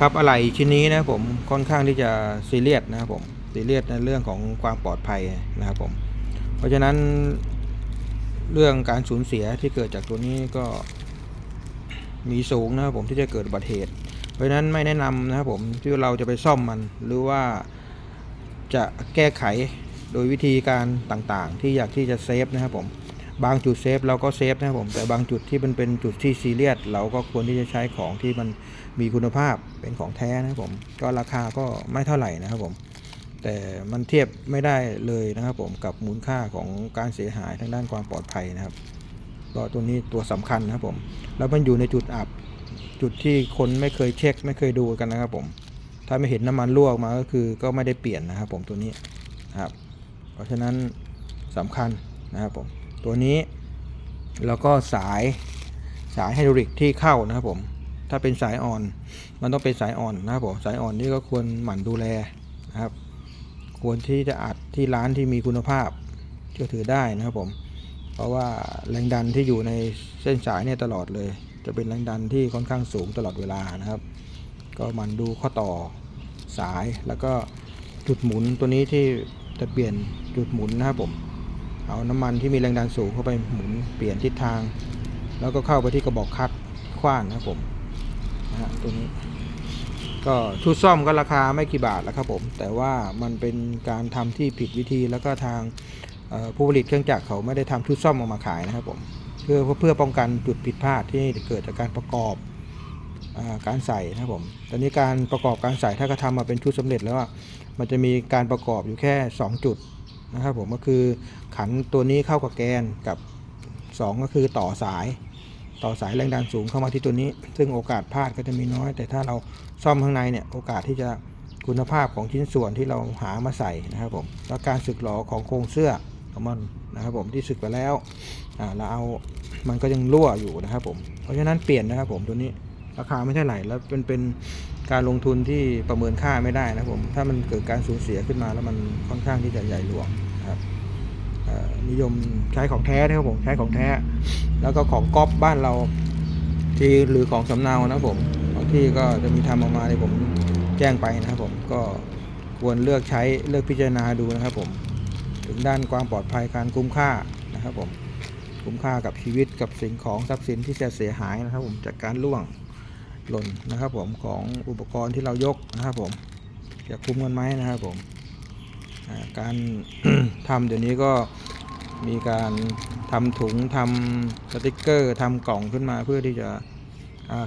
ครับอะไหล่ชิ้นนี้นะผมค่อนข้างที่จะซีเรียสนะครับผมซีเรียสในเรื่องของความปลอดภัยนะครับผมเพราะฉะนั้นเรื่องการสูญเสียที่เกิดจากตัวนี้ก็มีสูงนะครับผมที่จะเกิดอุบัติเหตุ เพราะฉะนั้นไม่แนะนำนะครับผมที่เราจะไปซ่อมมันหรือว่าจะแก้ไขโดยวิธีการต่างๆ ที่อยากที่จะเซฟนะครับผม บางจุดเซฟเราก็เซฟนะครับผมแต่บางจุดที่มันเป็นจุดที่ซีเรียสเราก็ควรที่จะใช้ของที่มันมีคุณภาพเป็นของแท้นะครับผมก็ราคาก็ไม่เท่าไหร่นะครับผมแต่มันเทียบไม่ได้เลยนะครับผมกับมูลค่าของการเสียหายทางด้านความปลอดภัยนะครับก็ตัวนี้ตัวสำคัญนะครับผมแล้วมันอยู่ในจุดอับจุดที่คนไม่เคยเช็คไม่เคยดูกันนะครับผมถ้าไม่เห็นน้ำมันรั่วออกมาก็คือก็ไม่ได้เปลี่ยนนะครับผมตัวนี้นะครับเพราะฉะนั้นสำคัญนะครับผม ตัวนี้ แล้วก็สายสายไฮดรอลิกที่เข้านะครับผม ถ้าเป็นสายอ่อน มันต้องเป็นสายอ่อนนะครับผม สายอ่อนนี่ก็ควรหมั่นดูแลนะครับ ควรที่จะอัดที่ร้านที่มีคุณภาพเชื่อถือได้นะครับผม เพราะว่าแรงดันที่อยู่ในเส้นสายเนี่ยตลอดเลย จะเป็นแรงดันที่ค่อนข้างสูงตลอดเวลานะครับ ก็หมันดูข้อต่อสายแล้วก็จุดหมุนตัวนี้ที่จะเปลี่ยนจุดหมุนนะครับผม เอาน้ำมันที่มีแรงดันสูงเข้าไปหมุนเปลี่ยนทิศทาง แล้วก็เข้าไปที่กระบอกคัดขว้านนะครับผมนะฮะตัวนี้ก็ชุดซ่อมก็ราคาไม่กี่บาทแล้วครับผม แต่ว่ามันเป็นการทำที่ผิดวิธีแล้วก็ทางผู้ผลิตเครื่องจักรเขาไม่ได้ทำชุดซ่อมออกมาขายนะครับผมเพื่อเพื่อป้องกันจุดผิดพลาดที่เกิดจากการประกอบอการใส่นะครับผม ตอนนี้การประกอบการใส่ถ้าก็ทำมาเป็นชุดสำเร็จแล้วมันจะมีการประกอบอยู่แค่ 2 จุด นะครับผมก็คือขันตัวนี้เข้ากับแกนกับ 2 ก็คือต่อสายต่อสายแรงดันสูงเข้ามาที่ตัวนี้ ซึ่งโอกาสพลาดก็จะมีน้อย แต่ถ้าเราซ่อมข้างในเนี่ยโอกาสที่จะคุณภาพของชิ้นส่วนที่เราหามาใส่นะครับผมแล้วการสึกหรอของโครงเสื้อของมันนะครับผมที่สึกไปแล้วอ่าเราเอามันก็ยังรั่วอยู่นะครับผมเพราะฉะนั้นเปลี่ยนนะครับผมตัวนี้ราคาไม่เท่าไหร่แล้วเป็นเป็น การลงทุนที่ประเมินค่าไม่ได้นะผม ถ้ามันเกิดการสูญเสียขึ้นมาแล้วมันค่อนข้างที่จะใหญ่หลวงครับนิยมใช้ของแท้นะครับผมใช้ของแท้ แล้วก็ของก๊อปบ้านเราที่หรือของสำเนานะครับผมบางที่ก็จะมีทำออกมาที่ผมแจ้งไปนะครับผมก็ควรเลือกใช้เลือกพิจารณาดูนะครับผมถึงด้านความปลอดภัยการคุ้มค่านะครับผมคุ้มค่ากับชีวิตกับสิ่งของทรัพย์สินที่จะเสียหายนะครับผมจากการล่วง หล่นนะครับผมของอุปกรณ์ที่เรายกนะครับผมจะคุ้มกันไหมนะครับผมการทำเดี๋ยวนี้ก็มีการทำถุงทำสติกเกอร์ทำกล่องขึ้นมาเพื่อที่จะ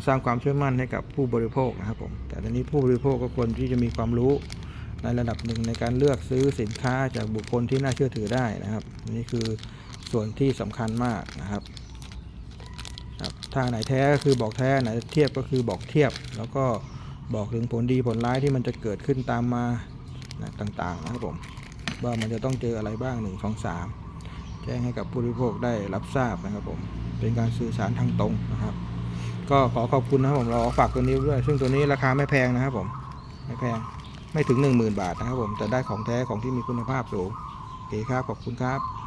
สร้างความเชื่อมั่นให้กับผู้บริโภคนะครับผมแต่ตอนนี้ผู้บริโภคก็ควรที่จะมีความรู้ในระดับหนึ่งในการเลือกซื้อสินค้าจากบุคคลที่น่าเชื่อถือได้นะครับ นี่คือส่วนที่สำคัญมากนะครับ ครับถ้าไหนแท้ก็คือบอกแท้ไหนเทียบก็คือบอกเทียบ แล้วก็บอกถึงผลดีผลร้ายที่มันจะเกิดขึ้นตามมานะต่างๆนะครับผมว่ามันจะต้องเจออะไรบ้างหนึ่งสองสามแจ้งให้กับผู้บริโภคได้รับทราบนะครับผมเป็นการสื่อสารทางตรงนะครับ ก็ขอขอบคุณนะครับผมเราฝากตัวนี้ด้วยซึ่งตัวนี้ราคาไม่แพงนะครับผมไม่แพงไม่ถึง 10,000 บาทนะครับผมแต่ได้ของแท้ของที่มีคุณภาพสูงโอเคครับขอบคุณครับ